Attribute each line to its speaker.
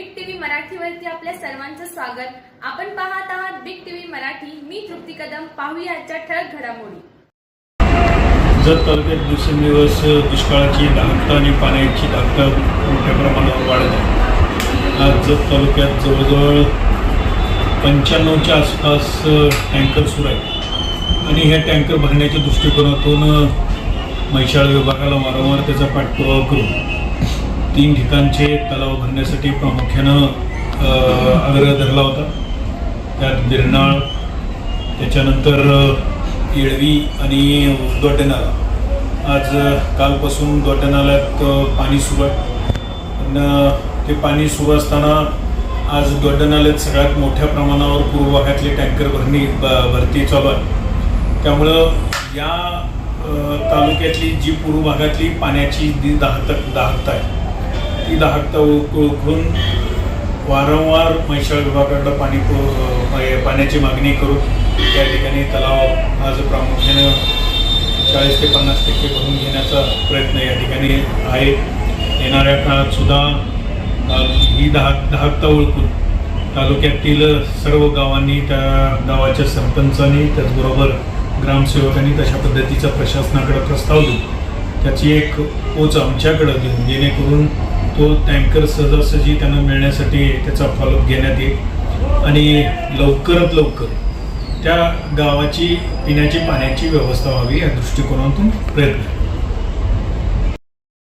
Speaker 1: Big TV मराठीवरती आपल्या सर्वांचं स्वागत. आपण पाहत आहात बिग टीव्ही मराठी. मी तृप्ती कदम. पाहूया आजच्या ठळक घडामोडी.
Speaker 2: जत तालुक्यात दिवसेंदिवस दुष्काळाची दाहकता आणि पाण्याची दाहकता मोठ्या प्रमाणावर वाढत आहे आज जत तालुक्यात जवळजवळ पंच्याण्णवच्या आसपास टँकर सुरू आहेत. आणि ह्या टँकर भरण्याच्या दृष्टिकोनातून म्हैसाळ विभागाला वारंवार त्याचा पाठपुरावा करून तीन ठिकाणचे तलाव भरण्यासाठी प्रामुख्यानं आग्रह धरला होता. त्यात गिरनाळ त्याच्यानंतर येळवी आणि दोड्यानाला आज कालपासून दोड्यानाल्यात पाणी सुरू आहे. पण ते पाणी सुरू असताना आज दोड्यानाल्यात सगळ्यात मोठ्या प्रमाणावर पूर्व भागातले टँकर भरणी ब- भरती चालू आहे. त्यामुळं या तालुक्यातली जी पूर्व भागातली पाण्याची जी दाहत दाहकता आहे ती दाहकता ओळख- ओळखून वारंवार म्हैसाळ विभागाकडं पाणी पाण्याची मागणी करून त्या ठिकाणी तलाव आज प्रामुख्यानं चाळीस ते पन्नास टक्के भरून घेण्याचा प्रयत्न या ठिकाणी आहे. येणाऱ्या काळात सुद्धा ही दहा दाहकता ओळखून तालुक्यातील सर्व गावांनी त्या गावाच्या सरपंचांनी त्याचबरोबर ग्रामसेवकांनी तशा पद्धतीचा प्रशासनाकडे प्रस्ताव देऊन त्याची एक पोच आमच्याकडं देऊन जेणेकरून तो टँकर सहजासहजी त्यांना मिळण्यासाठी त्याचा फॉलोअप घेण्यात येईल. आणि लवकरात लवकर त्या गावाची पिण्याची पाण्याची व्यवस्था व्हावी या दृष्टिकोनातून प्रयत्न.